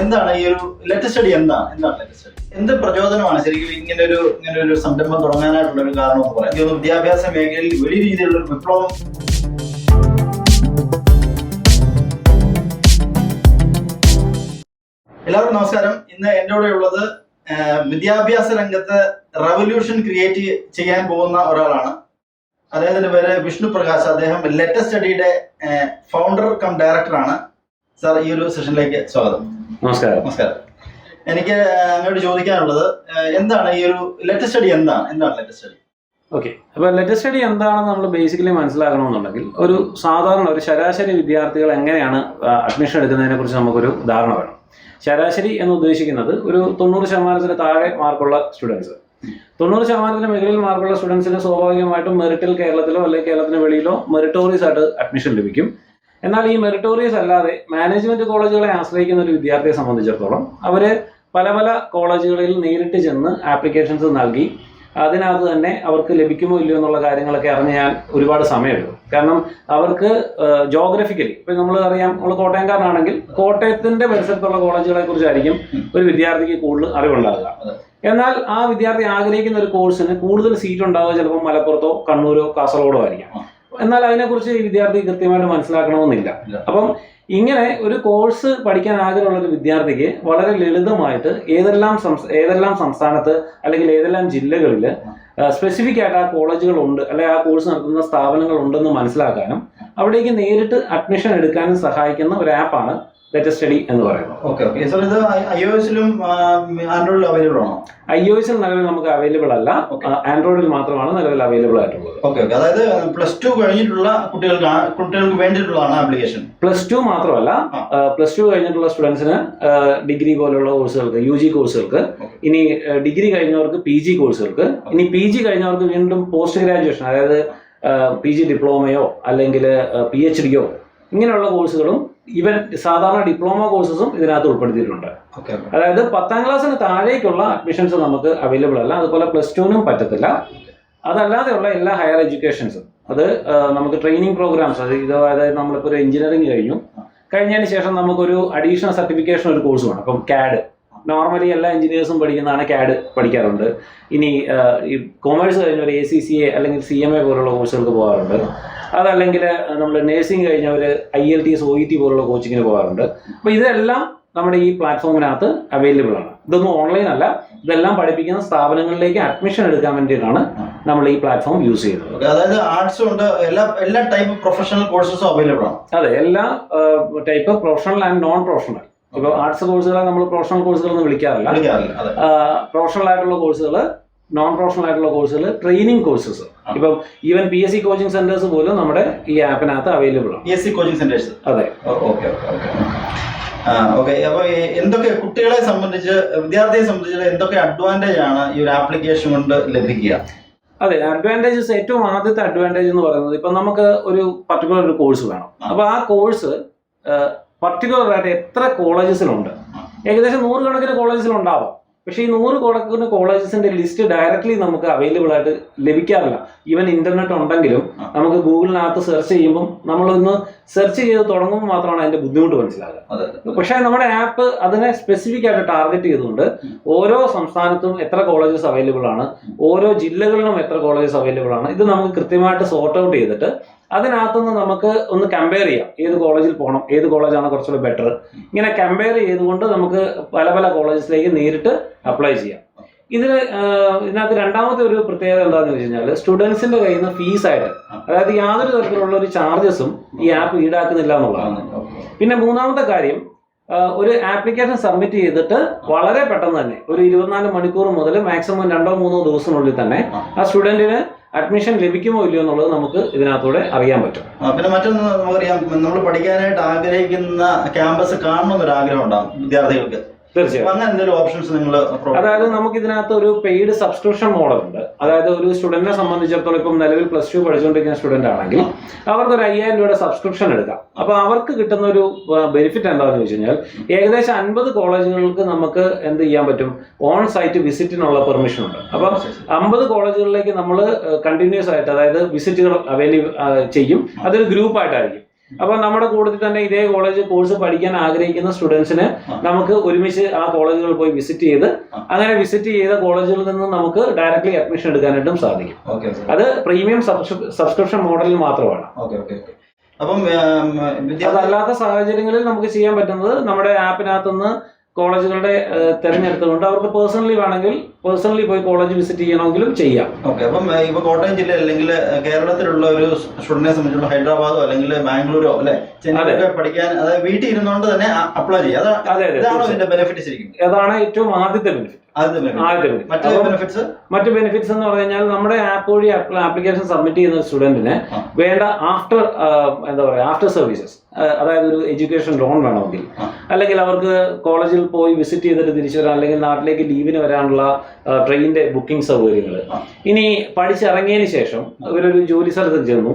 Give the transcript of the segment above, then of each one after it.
എന്താണ് ഈ ഒരു ലെറ്റർ സ്റ്റഡി എന്താണ് എന്താണ് ലെറ്റർ സ്റ്റഡി എന്ത് പ്രചോദനമാണ് ശരിക്കും ഇങ്ങനെ ഒരു ഇങ്ങനെ ഒരു സംരംഭം തുടങ്ങാനായിട്ടുള്ള ഒരു കാരണം എന്ന് പറയാം? എനിക്ക് വിദ്യാഭ്യാസ മേഖലയിൽ വലിയ രീതിയിലുള്ള വിപ്ലവം. എല്ലാവർക്കും നമസ്കാരം. ഇന്ന് എന്റെ കൂടെ ഉള്ളത് വിദ്യാഭ്യാസ രംഗത്ത് റവല്യൂഷൻ ക്രിയേറ്റ് ചെയ്യാൻ പോകുന്ന ഒരാളാണ്. അദ്ദേഹത്തിന്റെ പേര് വിഷ്ണു പ്രകാശ്. അദ്ദേഹം ലെറ്റസ്റ്റ് സ്റ്റഡിയുടെ ഫൗണ്ടർ കം ഡയറക്ടറാണ് സാർ ഈ ഒരു സെഷനിലേക്ക് സ്വാഗതം. നമസ്കാരം. നമസ്കാരം. എനിക്ക് അങ്ങോട്ട് ചോദിക്കാനുള്ളത് എന്താണ് ഈ ഒരു ലെറ്റർ സ്റ്റഡി എന്താണ്? എന്താണ് ലെറ്റർ സ്റ്റഡി ഓക്കെ അപ്പോൾ ലെറ്റർ സ്റ്റഡി എന്താണെന്ന് നമ്മൾ ബേസിക്കലി മനസ്സിലാക്കണമെന്നുണ്ടെങ്കിൽ ഒരു സാധാരണ ഒരു ശരാശരി വിദ്യാർത്ഥികൾ എങ്ങനെയാണ് അഡ്മിഷൻ എടുക്കുന്നതിനെ കുറിച്ച് നമുക്കൊരു ധാരണ വേണം. ശരാശരി എന്ന് ഉദ്ദേശിക്കുന്നത് ഒരു തൊണ്ണൂറ് ശതമാനത്തിന് താഴെ മാർക്കുള്ള സ്റ്റുഡൻസ് തൊണ്ണൂറ് ശതമാനത്തിന് മുകളിൽ മാർക്കുള്ള സ്റ്റുഡൻസിന് സ്വാഭാവികമായിട്ടും മെറിറ്റിൽ കേരളത്തിലോ അല്ലെങ്കിൽ കേരളത്തിന് വെളിയിലോ മെറിറ്റോറിയസ് ആയിട്ട് അഡ്മിഷൻ ലഭിക്കും. എന്നാൽ ഈ മെറിറ്റോറിയസ് അല്ലാതെ മാനേജ്മെന്റ് കോളേജുകളെ ആശ്രയിക്കുന്ന ഒരു വിദ്യാർത്ഥിയെ സംബന്ധിച്ചിടത്തോളം അവർ പല പല കോളേജുകളിൽ നേരിട്ട് ചെന്ന് ആപ്ലിക്കേഷൻസ് നൽകി അതിനകത്ത് തന്നെ അവർക്ക് ലഭിക്കുമോ ഇല്ലയോ എന്നുള്ള കാര്യങ്ങളൊക്കെ അറിഞ്ഞ് ഞാൻ ഒരുപാട് സമയമെടുക്കും കാരണം അവർക്ക് ജോഗ്രഫിക്കലി ഇപ്പം നമ്മൾ അറിയാം നമ്മൾ കോട്ടയംകാരനാണെങ്കിൽ കോട്ടയത്തിന്റെ പരിസരത്തുള്ള കോളേജുകളെ കുറിച്ചായിരിക്കും ഒരു വിദ്യാർത്ഥിക്ക് കൂടുതൽ അറിവുണ്ടാകുക എന്നാൽ ആ വിദ്യാർത്ഥി ആഗ്രഹിക്കുന്ന ഒരു കോഴ്സിന് കൂടുതൽ സീറ്റ് ഉണ്ടാവുക ചിലപ്പോൾ മലപ്പുറത്തോ കണ്ണൂരോ കാസർഗോഡോ ആയിരിക്കാം. എന്നാൽ അതിനെക്കുറിച്ച് ഈ വിദ്യാർത്ഥി കൃത്യമായിട്ട് മനസ്സിലാക്കണമെന്നില്ല. അപ്പം ഇങ്ങനെ ഒരു കോഴ്സ് പഠിക്കാൻ ആഗ്രഹമുള്ള ഒരു വിദ്യാർത്ഥിക്ക് വളരെ ലളിതമായിട്ട് ഏതെല്ലാം ഏതെല്ലാം സംസ്ഥാനത്ത് അല്ലെങ്കിൽ ഏതെല്ലാം ജില്ലകളിൽ സ്പെസിഫിക് ആയിട്ട് ആ കോളേജുകൾ ഉണ്ട് അല്ലെങ്കിൽ ആ കോഴ്സ് നടത്തുന്ന സ്ഥാപനങ്ങൾ ഉണ്ടെന്ന് മനസ്സിലാക്കാനും അവിടേക്ക് നേരിട്ട് അഡ്മിഷൻ എടുക്കാനും സഹായിക്കുന്ന ഒരു ആപ്പാണ് ലെറ്റർ സ്റ്റഡി എന്ന് പറയുന്നത്. ഓക്കെ ഓക്കെ സാർ ഇത് ഐ ഒ എസിൽ നിലവിൽ നമുക്ക് അവൈലബിൾ അല്ല. ആൻഡ്രോയിഡിൽ മാത്രമാണ് നിലവിൽ അവൈലബിൾ ആയിട്ടുള്ളത്. ഓക്കെ ഓക്കെ അതായത് പ്ലസ് ടു കഴിഞ്ഞിട്ടുള്ള കുട്ടികൾക്ക് കുട്ടികൾക്ക് വേണ്ടിയിട്ടുള്ളതാണ് ആപ്ലിക്കേഷൻ പ്ലസ് ടു മാത്രമല്ല പ്ലസ് ടു കഴിഞ്ഞിട്ടുള്ള സ്റ്റുഡൻസിന് ഡിഗ്രി പോലുള്ള കോഴ്സുകൾക്ക് യു ജി കോഴ്സുകൾക്ക് ഇനി ഡിഗ്രി കഴിഞ്ഞവർക്ക് പി ജി കോഴ്സുകൾക്ക് ഇനി പി ജി കഴിഞ്ഞവർക്ക് വീണ്ടും പോസ്റ്റ് ഗ്രാജുവേഷൻ അതായത് പി ജി ഡിപ്ലോമയോ അല്ലെങ്കിൽ പി എച്ച് ഡിയോ ഇങ്ങനെയുള്ള കോഴ്സുകളും ഇവൻ സാധാരണ ഡിപ്ലോമ കോഴ്സസും ഇതിനകത്ത് ഉൾപ്പെടുത്തിയിട്ടുണ്ട്. അതായത് പത്താം ക്ലാസ്സിന് താഴേക്കുള്ള അഡ്മിഷൻസ് നമുക്ക് അവൈലബിൾ അല്ല. അതുപോലെ പ്ലസ് ടുവിനും പറ്റത്തില്ല. അതല്ലാതെയുള്ള എല്ലാ ഹയർ എഡ്യൂക്കേഷൻസും അത് നമുക്ക് ട്രെയിനിങ് പ്രോഗ്രാംസ് അത് ഇത് അതായത് നമ്മളിപ്പോൾ ഒരു എഞ്ചിനീയറിംഗ് കഴിഞ്ഞു. കഴിഞ്ഞതിന് ശേഷം നമുക്കൊരു അഡീഷണൽ സർട്ടിഫിക്കേഷൻ ഒരു കോഴ്സ് വേണം. അപ്പം ക്യാഡ് നോർമലി എല്ലാ എഞ്ചിനീയേഴ്സും പഠിക്കുന്നതാണ് കാഡ് പഠിക്കാറുണ്ട്. ഇനി ഈ കൊമേഴ്സ് കഴിഞ്ഞ ഒരു എ സി സി എ അല്ലെങ്കിൽ സി എം എ പോലുള്ള കോഴ്സുകൾക്ക് പോകാറുണ്ട്. അതല്ലെങ്കിൽ നമ്മൾ nursing കഴിഞ്ഞവർ I L T S O E T പോലുള്ള കോച്ചിങ്ങിന് പോകാറുണ്ട്. അപ്പോൾ ഇതെല്ലാം നമ്മുടെ ഈ പ്ലാറ്റ്ഫോമിനകത്ത് അവൈലബിൾ ആണ്. ഇതൊന്നും ഓൺലൈൻ അല്ല. ഇതെല്ലാം പഠിപ്പിക്കുന്ന സ്ഥാപനങ്ങളിലേക്ക് അഡ്മിഷൻ എടുക്കാൻ വേണ്ടിയിട്ടാണ് നമ്മൾ ഈ പ്ലാറ്റ്ഫോം യൂസ് ചെയ്യുന്നത്. അതായത് ആർട്സ് ഉണ്ട്. എല്ലാ എല്ലാ ടൈപ്പ് പ്രൊഫഷണൽ കോഴ്സസും അവൈലബിൾ ആണ്. അതെ എല്ലാ type professional and non professional ഇപ്പോൾ ആർട്സ് കോഴ്സുകളെ നമ്മൾ പ്രൊഫഷണൽ കോഴ്സുകൾ എന്ന് വിളിക്കാറില്ല. പ്രൊഫഷണൽ ആയിട്ടുള്ള കോഴ്സുകൾ നോൺ പ്രൊഫഷണൽ ആയിട്ടുള്ള കോഴ്സുകൾ ട്രെയിനിങ് കോഴ്സസ് ഇപ്പം even P S C coaching centres പോലും നമ്മുടെ ഈ ആപ്പിനകത്ത് അവൈലബിൾ ആണ്. P S C coaching centres അതെ. Okay okay okay. ഓക്കെ അപ്പൊ എന്തൊക്കെ കുട്ടികളെ സംബന്ധിച്ച് വിദ്യാർത്ഥിയെ സംബന്ധിച്ച് എന്തൊക്കെ അഡ്വാന്റേജ് ആണ് ഈ ഒരു ആപ്ലിക്കേഷൻ കൊണ്ട് ലഭിക്കുക? അതെ അഡ്വാന്റേജസ് ഏറ്റവും ആദ്യത്തെ അഡ്വാന്റേജ് എന്ന് പറയുന്നത് ഇപ്പം നമുക്ക് ഒരു പർട്ടിക്കുലർ ഒരു കോഴ്സ് വേണം. അപ്പോൾ ആ കോഴ്സ് പർട്ടിക്കുലർ ആയിട്ട് എത്ര കോളേജസിലുണ്ട് ഏകദേശം നൂറുകണക്കിന് കോളേജസിലുണ്ടാവാം പക്ഷേ ഈ നൂറ് കണക്കിന് കോളേജസിന്റെ ലിസ്റ്റ് ഡയറക്റ്റ്ലി നമുക്ക് അവൈലബിൾ ആയിട്ട് ലഭിക്കാറില്ല. ഈവൻ ഇന്റർനെറ്റ് ഉണ്ടെങ്കിലും നമുക്ക് ഗൂഗിളിനകത്ത് സെർച്ച് ചെയ്യുമ്പോൾ നമ്മളൊന്ന് സെർച്ച് ചെയ്ത് തുടങ്ങുമ്പോൾ മാത്രമാണ് അതിന്റെ ബുദ്ധിമുട്ട് മനസ്സിലാകുക. പക്ഷെ പക്ഷേ നമ്മുടെ ആപ്പ് അതിനെ സ്പെസിഫിക് ആയിട്ട് ടാർഗറ്റ് ചെയ്തുകൊണ്ട് ഓരോ സംസ്ഥാനത്തും എത്ര കോളേജസ് അവൈലബിൾ ആണ് ഓരോ ജില്ലകളിലും എത്ര കോളേജസ് അവൈലബിൾ ആണ് ഇത് നമുക്ക് കൃത്യമായിട്ട് സോർട്ട് ഔട്ട് ചെയ്തിട്ട് അതിനകത്തുനിന്ന് നമുക്ക് ഒന്ന് കമ്പയർ ചെയ്യാം. ഏത് കോളേജിൽ പോകണം ഏത് കോളേജാണ് കുറച്ചുകൂടി ബെറ്റർ ഇങ്ങനെ കമ്പയർ ചെയ്തുകൊണ്ട് നമുക്ക് പല പല കോളേജസിലേക്ക് നേരിട്ട് അപ്ലൈ ചെയ്യാം. ഇതിൽ ഇതിനകത്ത് രണ്ടാമത്തെ ഒരു പ്രത്യേകത എന്താണെന്ന് വെച്ച് കഴിഞ്ഞാൽ സ്റ്റുഡൻസിന്റെ കയ്യിൽ നിന്ന് ഫീസായിട്ട് അതായത് യാതൊരു തരത്തിലുള്ള ഒരു ചാർജസും ഈ ആപ്പ് ഈടാക്കുന്നില്ല എന്നുള്ളതാണ്. പിന്നെ മൂന്നാമത്തെ കാര്യം ഒരു ആപ്ലിക്കേഷൻ സബ്മിറ്റ് ചെയ്തിട്ട് വളരെ പെട്ടെന്ന് തന്നെ ഒരു ഇരുപത്തിനാല് മണിക്കൂർ മുതൽ മാക്സിമം രണ്ടോ മൂന്നോ ദിവസത്തിനുള്ളിൽ തന്നെ ആ സ്റ്റുഡന്റിന് അഡ്മിഷൻ ലഭിക്കുമോ ഇല്ലയോ എന്നുള്ളത് നമുക്ക് ഇതിനകത്തൂടെ അറിയാൻ പറ്റും. പിന്നെ മറ്റൊന്ന് നമുക്കറിയാം നമ്മൾ പഠിക്കാനായിട്ട് ആഗ്രഹിക്കുന്ന ക്യാമ്പസ് കാണണം എന്നൊരു ആഗ്രഹം ഉണ്ടാകും വിദ്യാർത്ഥികൾക്ക്. തീർച്ചയായും. അതായത് നമുക്ക് ഇതിനകത്ത് ഒരു പെയ്ഡ് സബ്സ്ക്രിപ്ഷൻ മോഡൽ ഉണ്ട്. അതായത് ഒരു സ്റ്റുഡന്റിനെ സംബന്ധിച്ചിടത്തോളം ഇപ്പം നിലവിൽ പ്ലസ് ടു പഠിച്ചുകൊണ്ടിരിക്കുന്ന സ്റ്റുഡന്റ് ആണെങ്കിൽ അവർക്ക് ഒരു അയ്യായിരം രൂപയുടെ സബ്സ്ക്രിപ്ഷൻ എടുക്കാം. അപ്പൊ അവർക്ക് കിട്ടുന്ന ഒരു ബെനിഫിറ്റ് എന്താണെന്ന് വെച്ച് കഴിഞ്ഞാൽ ഏകദേശം അൻപത് കോളേജുകൾക്ക് നമുക്ക് എന്ത് ചെയ്യാൻ പറ്റും? ഓൺ സൈറ്റ് വിസിറ്റിനുള്ള പെർമിഷൻ ഉണ്ട്. അപ്പം അമ്പത് കോളേജുകളിലേക്ക് നമ്മൾ കണ്ടിന്യൂസ് ആയിട്ട് അതായത് വിസിറ്റുകൾ അവൈലബിൾ ചെയ്യും. അതൊരു ഗ്രൂപ്പ് ആയിട്ടായിരിക്കും. അപ്പൊ നമ്മുടെ കൂട്ടത്തിൽ തന്നെ ഇതേ കോളേജ് കോഴ്സ് പഠിക്കാൻ ആഗ്രഹിക്കുന്ന സ്റ്റുഡൻസിന്. നമുക്ക് ഒരുമിച്ച് ആ കോളേജുകൾ പോയി വിസിറ്റ് ചെയ്ത് അങ്ങനെ വിസിറ്റ് ചെയ്ത കോളേജുകളിൽ നിന്ന് നമുക്ക് ഡയറക്ട്ലി അഡ്മിഷൻ എടുക്കാനായിട്ടും സാധിക്കും. അത് പ്രീമിയം സബ്സ്ക്രിപ്ഷൻ മോഡലിൽ മാത്രമാണ്. അപ്പം അതല്ലാത്ത സാഹചര്യങ്ങളിൽ നമുക്ക് ചെയ്യാൻ പറ്റുന്നത് നമ്മുടെ ആപ്പിനകത്തുനിന്ന് കോളേജുകളുടെ തെരഞ്ഞെടുത്തുകൊണ്ട് അവർക്ക് പേഴ്സണലി വേണമെങ്കിൽ പേഴ്സണലി പോയി കോളേജ് വിസിറ്റ് ചെയ്യണമെങ്കിലും ചെയ്യാം. ഓക്കെ അപ്പം ഇപ്പൊ കോട്ടയം ജില്ല അല്ലെങ്കിൽ കേരളത്തിലുള്ള ഒരു സ്റ്റുഡന്റിനെ സംബന്ധിച്ചുള്ള ഹൈദരാബാദോ അല്ലെങ്കിൽ ബാംഗ്ലൂരോ അല്ലെ ചെന്നൈയിലൊക്കെ പഠിക്കാൻ അതായത് വീട്ടിൽ ഇരുന്നുകൊണ്ട് തന്നെ അപ്ലൈ ചെയ്യാം. അതാണ് ഇതിന്റെ ബെനിഫിറ്റ് ശരിക്കും അതാണ് ഏറ്റവും ആദ്യത്തെ ബെനിഫിറ്റ് ആദ്യത്തെ മറ്റു ബെനിഫിറ്റ്സ് എന്ന് പറഞ്ഞാൽ കഴിഞ്ഞാൽ നമ്മുടെ ആപ്പ് വഴി ആപ്ലിക്കേഷൻ സബ്മിറ്റ് ചെയ്യുന്ന സ്റ്റുഡന്റിന് വേണ്ട ആഫ്റ്റർ എന്താ പറയുക ആഫ്റ്റർ സർവീസസ് അതായത് ഒരു എഡ്യൂക്കേഷൻ ലോൺ വേണമെങ്കിൽ. അല്ലെങ്കിൽ അവർക്ക് കോളേജിൽ പോയി വിസിറ്റ് ചെയ്തിട്ട് തിരിച്ചു വരാൻ അല്ലെങ്കിൽ നാട്ടിലേക്ക് ലീവിന് വരാനുള്ള ട്രെയിനിന്റെ ബുക്കിംഗ് സൗകര്യങ്ങൾ. ഇനി പഠിച്ചിറങ്ങിയതിന് ശേഷം ഇവരൊരു ജോലി സ്ഥലത്ത് ചെന്നു.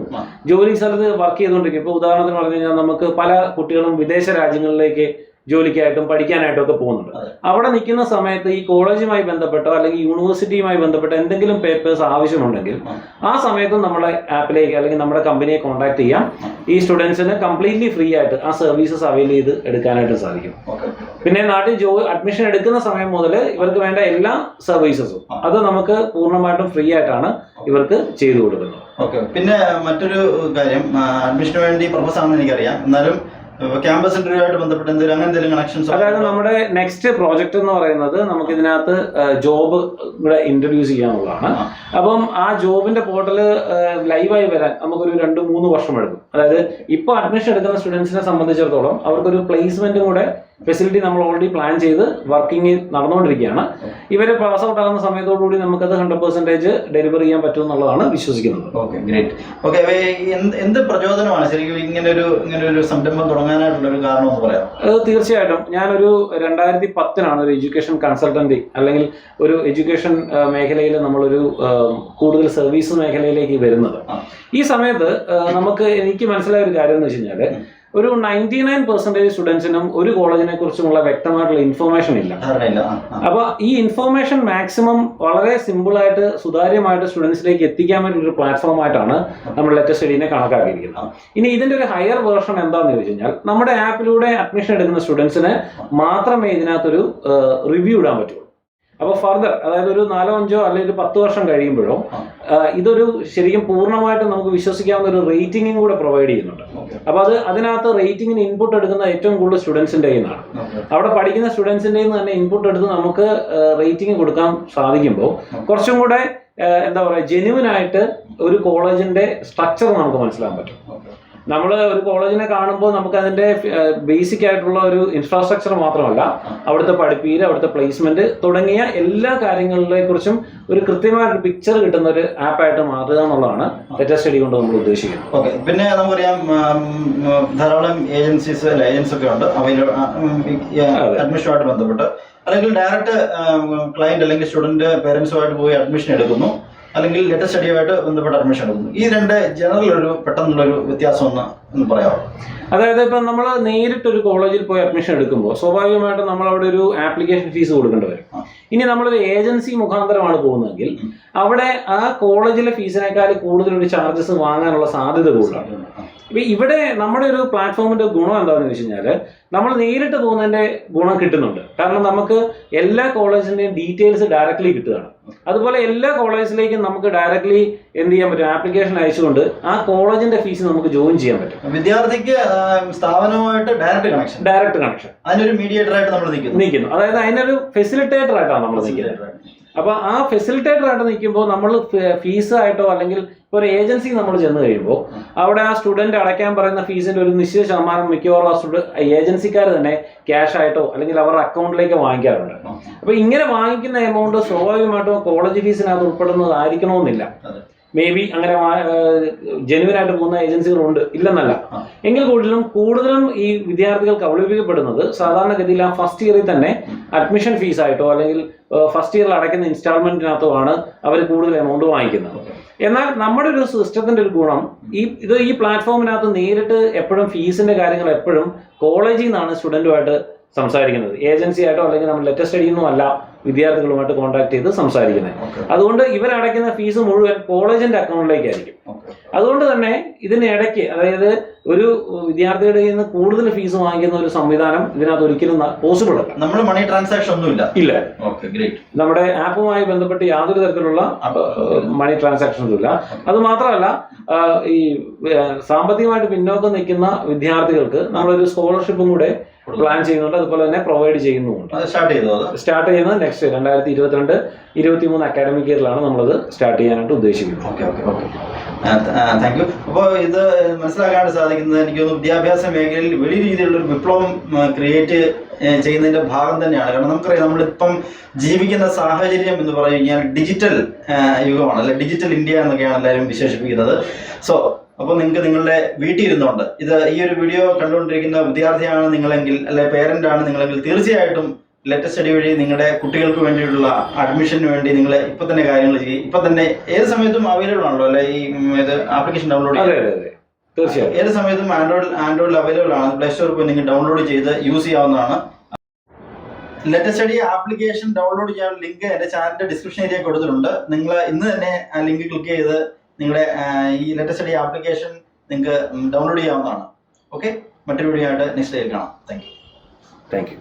ജോലി സ്ഥലത്ത് വർക്ക് ചെയ്തുകൊണ്ടിരിക്കും ഇപ്പോൾ ഉദാഹരണത്തിന് പറഞ്ഞു കഴിഞ്ഞാൽ നമുക്ക് പല കുട്ടികളും വിദേശ രാജ്യങ്ങളിലേക്ക് ജോലിക്കായിട്ടും പഠിക്കാനായിട്ടും ഒക്കെ പോകുന്നുണ്ട്. അവിടെ നിൽക്കുന്ന സമയത്ത് ഈ കോളേജുമായി ബന്ധപ്പെട്ടോ അല്ലെങ്കിൽ യൂണിവേഴ്സിറ്റിയുമായി ബന്ധപ്പെട്ട എന്തെങ്കിലും പേപ്പേഴ്സ് ആവശ്യമുണ്ടെങ്കിൽ ആ. സമയത്ത് നമ്മുടെ ആപ്പിലേക്ക് അല്ലെങ്കിൽ നമ്മുടെ കമ്പനിയെ കോൺടാക്ട് ചെയ്യാം. ഈ സ്റ്റുഡൻസിന് കംപ്ലീറ്റ്ലി ഫ്രീ ആയിട്ട് ആ സർവീസസ് അവൈൽ ചെയ്ത് എടുക്കാനായിട്ട് സാധിക്കും. പിന്നെ നാട്ടിൽ ജോ അഡ്മിഷൻ എടുക്കുന്ന സമയം മുതൽ ഇവർക്ക് വേണ്ട എല്ലാ സർവീസസും അത് നമുക്ക് പൂർണമായിട്ടും ഫ്രീ ആയിട്ടാണ് ഇവർക്ക് ചെയ്തു കൊടുക്കുന്നത്. ഓക്കെ പിന്നെ മറ്റൊരു കാര്യം അഡ്മിഷന് വേണ്ടി പ്രൊഫസ് ആണെന്ന് എനിക്കറിയാം. എന്നാലും ക്യാമ്പസ് ഇന്റർവ്യൂ ബന്ധപ്പെട്ട് എന്തെങ്കിലും അങ്ങനെ എന്തെങ്കിലും കണക്ഷൻസ് അതായത് നമ്മുടെ നെക്സ്റ്റ് പ്രോജക്റ്റ് എന്ന് പറയുന്നത് നമുക്ക് ഇതിനകത്ത് ജോബ് ഇവിടെ ഇൻട്രൊഡ്യൂസ് ചെയ്യാന്നുള്ളതാണ് അപ്പം ആ ജോബിന്റെ പോർട്ടൽ ലൈവായി വരാൻ നമുക്കൊരു രണ്ട് മൂന്ന് വർഷം എടുക്കും. അതായത് ഇപ്പൊ അഡ്മിഷൻ എടുക്കുന്ന സ്റ്റുഡൻസിനെ സംബന്ധിച്ചിടത്തോളം അവർക്കൊരു പ്ലേസ്മെന്റും കൂടെ ഫെസിലിറ്റി നമ്മൾ ഓൾറെഡി പ്ലാൻ ചെയ്ത് വർക്കിംഗ് നടന്നുകൊണ്ടിരിക്കുകയാണ്. ഇവരെ പാസ് ഔട്ട് ആകുന്ന സമയത്തോടുകൂടി നമുക്കത് ഹൺഡ്രഡ് പെർസെന്റേജ് ഡെലിവർ ചെയ്യാൻ പറ്റും എന്നുള്ളതാണ് വിശ്വസിക്കുന്നത് ഓക്കെ ഗ്രേറ്റ് ഓക്കെ എന്ത് എന്ത് പ്രചോദനമാണ്? ശരിക്കും ഇങ്ങനെ ഒരു ഇങ്ങനെ ഒരു സംരംഭം തുടങ്ങാനായിട്ടുള്ള ഒരു കാരണം എന്ന് പറയാം അത് തീർച്ചയായിട്ടും. ഞാനൊരു രണ്ടായിരത്തി പത്തിനാണ് ഒരു എഡ്യൂക്കേഷൻ കൺസൾട്ടന്റ് അല്ലെങ്കിൽ ഒരു എഡ്യൂക്കേഷൻ മേഖലയിൽ നമ്മളൊരു കൂടുതൽ സർവീസ് മേഖലയിലേക്ക് വരുന്നത്. ഈ സമയത്ത് നമുക്ക് എനിക്ക് മനസ്സിലായ ഒരു കാര്യം എന്ന് വെച്ച് കഴിഞ്ഞാൽ ഒരു നയന്റി നയൻ പെർസെന്റേജ് സ്റ്റുഡൻസിനും ഒരു കോളേജിനെ കുറിച്ചുമുള്ള വ്യക്തമായിട്ടുള്ള ഇൻഫർമേഷൻ ഇല്ല. അപ്പൊ ഈ ഇൻഫർമേഷൻ മാക്സിമം വളരെ സിമ്പിൾ ആയിട്ട് സുതാര്യമായിട്ട് സ്റ്റുഡൻസിലേക്ക് എത്തിക്കാൻ വേണ്ടി ഒരു പ്ലാറ്റ്ഫോം ആയിട്ടാണ് നമ്മൾ ലെറ്റർ സ്റ്റഡീനെ കണക്കാക്കിയിരിക്കുന്നത്. ഇനി ഇതിന്റെ ഒരു ഹയർ വേർഷൻ എന്താണെന്ന് ചോദിച്ചു കഴിഞ്ഞാൽ നമ്മുടെ ആപ്പിലൂടെ അഡ്മിഷൻ എടുക്കുന്ന സ്റ്റുഡൻസിന് മാത്രമേ ഇതിനകത്തൊരു റിവ്യൂ ഇടാൻ പറ്റുള്ളൂ. അപ്പോൾ ഫർദർ അതായത് ഒരു നാലോ അഞ്ചോ അല്ലെങ്കിൽ ഒരു പത്ത് വർഷം കഴിയുമ്പോഴോ ഇതൊരു ശരിക്കും പൂർണമായിട്ട് നമുക്ക് വിശ്വസിക്കാവുന്ന ഒരു റേറ്റിംഗും കൂടെ പ്രൊവൈഡ് ചെയ്യുന്നുണ്ട്. അപ്പൊ അപ്പോൾ അത് അതിനകത്ത് റേറ്റിംഗിന് ഇൻപുട്ട് എടുക്കുന്ന ഏറ്റവും കൂടുതൽ സ്റ്റുഡൻസിന്റെ നിന്നാണ് അവിടെ പഠിക്കുന്ന സ്റ്റുഡൻസിന്റെ നിന്ന് തന്നെ ഇൻപുട്ട് എടുത്ത് നമുക്ക് റേറ്റിംഗ് കൊടുക്കാൻ സാധിക്കുമ്പോൾ കുറച്ചും കൂടെ എന്താ പറയുക ജെന്യുവൻ ആയിട്ട് ഒരു കോളേജിന്റെ സ്ട്രക്ചർ നമുക്ക് മനസ്സിലാക്കാൻ പറ്റും. നമ്മൾ ഒരു കോളേജിനെ കാണുമ്പോൾ നമുക്ക് അതിന്റെ ബേസിക് ആയിട്ടുള്ള ഒരു ഇൻഫ്രാസ്ട്രക്ചർ മാത്രമല്ല അവിടുത്തെ പഠിപ്പീര് അവിടുത്തെ പ്ലേസ്മെന്റ് തുടങ്ങിയ എല്ലാ കാര്യങ്ങളെ കുറിച്ചും ഒരു കൃത്യമായ ഒരു പിക്ചർ കിട്ടുന്ന ഒരു ആപ്പായിട്ട് മാറുക എന്നുള്ളതാണ് ഡേറ്റാ സ്റ്റഡി കൊണ്ട് നമ്മൾ ഉദ്ദേശിക്കുന്നത്. ഓക്കെ. പിന്നെ നമുക്കറിയാം ധാരാളം ഏജൻസീസ് അല്ല ഏജൻസ് ഒക്കെ ഉണ്ട്. അഡ്മിഷനുമായിട്ട് ബന്ധപ്പെട്ട്. അല്ലെങ്കിൽ ഡയറക്റ്റ് ക്ലയന്റ് അല്ലെങ്കിൽ സ്റ്റുഡന്റ് പേരൻസുമായിട്ട് പോയി അഡ്മിഷൻ എടുക്കുന്നു. അല്ലെങ്കിൽ ലെറ്റർ സ്റ്റഡിയുമായിട്ട് ബന്ധപ്പെട്ട് അഡ്മിഷൻ എടുക്കുന്നു. ഈ രണ്ട് ജനറൽ ഒരു പെട്ടെന്നുള്ള ഒരു വ്യത്യാസം ഒന്ന് എന്ന് പറയാമോ അതായത് ഇപ്പം നമ്മൾ നേരിട്ട് ഒരു കോളേജിൽ പോയി അഡ്മിഷൻ എടുക്കുമ്പോൾ സ്വാഭാവികമായിട്ടും നമ്മൾ അവിടെ ഒരു ആപ്ലിക്കേഷൻ ഫീസ് കൊടുക്കേണ്ടി വരും. ഇനി നമ്മളൊരു ഏജൻസി മുഖാന്തരമാണ് പോകുന്നതെങ്കിൽ. അവിടെ ആ കോളേജിലെ ഫീസിനേക്കാൾ കൂടുതൽ ഒരു ചാർജസ് വാങ്ങാനുള്ള സാധ്യത കൂടുതലാണ്. ഇപ്പൊ ഇവിടെ നമ്മുടെ ഒരു പ്ലാറ്റ്ഫോമിന്റെ ഗുണം എന്താണെന്ന് വെച്ച് കഴിഞ്ഞാൽ നമ്മൾ നേരിട്ട് പോകുന്നതിന്റെ ഗുണം കിട്ടുന്നുണ്ട്. കാരണം നമുക്ക് എല്ലാ കോളേജിന്റെയും ഡീറ്റെയിൽസ് ഡയറക്റ്റ്ലി കിട്ടുകയാണ്. അതുപോലെ എല്ലാ കോളേജിലേക്കും നമുക്ക് ഡയറക്ട്ലി എന്ത് ചെയ്യാൻ പറ്റും? ആപ്ലിക്കേഷൻ അയച്ചുകൊണ്ട് ആ കോളേജിന്റെ ഫീസ് നമുക്ക് ജോയിൻ ചെയ്യാൻ പറ്റും. വിദ്യാർത്ഥിക്ക് സ്ഥാപനവുമായിട്ട് ഡയറക്റ്റ് കണക്ഷൻ ഡയറക്റ്റ് കണക്ഷൻ അതിനൊരു മീഡിയേറ്റർ ആയിട്ട് നമ്മൾ നിൽക്കുന്നു. നിൽക്കുന്നു. അതായത് അതിനൊരു ഫെസിലിറ്റേറ്റർ ആയിട്ടാണ് നമ്മൾ നിൽക്കുന്നത്. അപ്പൊ ആ ഫെസിലിറ്റേറ്റർ ആയിട്ട് നിൽക്കുമ്പോൾ നമ്മൾ ഫീസ് ആയിട്ടോ അല്ലെങ്കിൽ ഒരു ഏജൻസി നമ്മൾ ചെന്ന് കഴിയുമ്പോൾ അവിടെ ആ സ്റ്റുഡന്റ് അടയ്ക്കാൻ പറയുന്ന ഫീസിന്റെ ഒരു നിശ്ചിത ശതമാനം മിക്കവാറും ആ സ്റ്റുഡന്റ് ഏജൻസിക്കാർ തന്നെ ക്യാഷ് ആയിട്ടോ അല്ലെങ്കിൽ അവരുടെ അക്കൗണ്ടിലേക്ക് വാങ്ങിക്കാറുണ്ട്. അപ്പോൾ ഇങ്ങനെ വാങ്ങിക്കുന്ന എമൗണ്ട് സ്വാഭാവികമായിട്ടും കോളേജ് ഫീസിനകത്ത് ഉൾപ്പെടുന്നതായിരിക്കണമെന്നില്ല. മേ ബി അങ്ങനെ ജെനുവൻ ആയിട്ട് പോകുന്ന ഏജൻസികളുണ്ട് ഇല്ലെന്നല്ല. ആ. എങ്കിൽ കൂടുതലും കൂടുതലും ഈ വിദ്യാർത്ഥികൾക്ക് അവലംബിക്കപ്പെടുന്നത് സാധാരണഗതിയിൽ ആ ഫസ്റ്റ് ഇയറിൽ തന്നെ അഡ്മിഷൻ ഫീസ് ആയിട്ടോ അല്ലെങ്കിൽ ഫസ്റ്റ് ഇയറിൽ അടയ്ക്കുന്ന ഇൻസ്റ്റാൾമെന്റിനകത്തോ ആണ് അവർ കൂടുതൽ എമൗണ്ട് വാങ്ങിക്കുന്നത്. എന്നാൽ നമ്മുടെ ഒരു സിസ്റ്റത്തിന്റെ ഒരു ഗുണം ഈ ഇത് ഈ പ്ലാറ്റ്ഫോമിനകത്ത് നേരിട്ട് എപ്പോഴും ഫീസിന്റെ കാര്യങ്ങൾ എപ്പോഴും കോളേജിൽ നിന്നാണ് സ്റ്റുഡന്റുമായിട്ട് സംസാരിക്കുന്നത്. ഏജൻസി ആയിട്ടോ അല്ലെങ്കിൽ നമ്മൾ ലെറ്റർ സ്റ്റഡിയൊന്നും അല്ല. വിദ്യാർത്ഥികളുമായിട്ട് കോൺടാക്ട് ചെയ്ത് സംസാരിക്കുന്നത്. അതുകൊണ്ട് ഇവരടയ്ക്കുന്ന ഫീസ് മുഴുവൻ കോളേജിന്റെ അക്കൗണ്ടിലേക്കായിരിക്കും അതുകൊണ്ട് തന്നെ ഇതിനിടയ്ക്ക് അതായത് ഒരു വിദ്യാർത്ഥിയുടെ നിന്ന് കൂടുതൽ ഫീസ് വാങ്ങിക്കുന്ന ഒരു സംവിധാനം ഇതിനകത്ത് ഒരിക്കലും പോസിബിൾ അല്ല. നമ്മൾ മണി ട്രാൻസാക്ഷൻ ഒന്നും ഇല്ല. ഇല്ല. ഗ്രേറ്റ് നമ്മുടെ ആപ്പുമായി ബന്ധപ്പെട്ട് യാതൊരു തരത്തിലുള്ള മണി ട്രാൻസാക്ഷൻസും ഇല്ല. അത് മാത്രമല്ല ഈ സാമ്പത്തികമായിട്ട് പിന്നോക്കം നിൽക്കുന്ന വിദ്യാർത്ഥികൾക്ക് നമ്മളൊരു സ്കോളർഷിപ്പും കൂടെ പ്ലാൻ ചെയ്യുന്നുണ്ട്. അതുപോലെ തന്നെ പ്രൊവൈഡ് ചെയ്യുന്നുമുണ്ട്. സ്റ്റാർട്ട് ചെയ്യുന്നത് നെക്സ്റ്റ് രണ്ടായിരത്തി ഇരുപത്തിരണ്ട് ഇരുപത്തി മൂന്ന് അക്കാഡമിക് ഇയറിലാണ് നമ്മളത് സ്റ്റാർട്ട് ചെയ്യാനായിട്ട് ഉദ്ദേശിക്കുന്നത്. Okay okay okay thank you അപ്പോൾ ഇത് മനസ്സിലാക്കാനായിട്ട് സാധിക്കുന്നത് എനിക്ക് തോന്നുന്നു വിദ്യാഭ്യാസ മേഖലയിൽ വലിയ രീതിയിലുള്ള ഒരു വിപ്ലവം ക്രിയേറ്റ് ചെയ്യുന്നതിന്റെ ഭാഗം തന്നെയാണ്. കാരണം നമുക്കറിയാം നമ്മളിപ്പം ജീവിക്കുന്ന സാഹചര്യം എന്ന് പറഞ്ഞു കഴിഞ്ഞാൽ ഡിജിറ്റൽ യുഗമാണ് അല്ലെ? ഡിജിറ്റൽ ഇന്ത്യ എന്നൊക്കെയാണ് എല്ലാവരും വിശേഷിപ്പിക്കുന്നത്. സോ അപ്പോൾ നിങ്ങൾക്ക് നിങ്ങളുടെ വീട്ടിൽ ഇരുന്നുകൊണ്ട് ഇത് ഈ ഒരു വീഡിയോ കണ്ടുകൊണ്ടിരിക്കുന്ന വിദ്യാർത്ഥിയാണ് നിങ്ങളെങ്കിൽ അല്ലെ പേരന്റ് ആണ് നിങ്ങളെങ്കിൽ തീർച്ചയായിട്ടും ലെറ്റർ സ്റ്റഡി വഴി നിങ്ങളുടെ കുട്ടികൾക്ക് വേണ്ടിയിട്ടുള്ള അഡ്മിഷന് വേണ്ടി നിങ്ങൾ ഇപ്പൊ തന്നെ കാര്യങ്ങൾ ചെയ്യും. ഇപ്പൊ തന്നെ ഏത് സമയത്തും അവൈലബിൾ ആണല്ലോ? അല്ലെ? ഈ ഇത് ആപ്ലിക്കേഷൻ ഡൗൺലോഡ് തീർച്ചയായും ഏത് സമയത്തും ആൻഡ്രോയിഡ് ആൻഡ്രോയിഡിൽ അവൈലബിൾ ആണ്. പ്ലേ സ്റ്റോർ പോയി നിങ്ങൾ ഡൗൺലോഡ് ചെയ്ത് യൂസ് ചെയ്യാവുന്നതാണ്. ലെറ്റർ സ്റ്റഡി ആപ്ലിക്കേഷൻ ഡൗൺലോഡ് ചെയ്യാൻ ലിങ്ക് എന്റെ ചാനലിന്റെ ഡിസ്ക്രിപ്ഷൻ ഏരിയ കൊടുത്തിട്ടുണ്ട്. നിങ്ങൾ ഇന്ന് തന്നെ ആ ലിങ്ക് ക്ലിക്ക് ചെയ്ത് നിങ്ങളുടെ ഈ ലെറ്റർ സ്റ്റഡി ആപ്ലിക്കേഷൻ നിങ്ങൾക്ക് ഡൗൺലോഡ് ചെയ്യാവുന്നതാണ്. ഓക്കെ മറ്റൊരു വീഡിയോ ആയിട്ട് നെക്സ്റ്റ് ഡേ കാണാം. Thank you thank you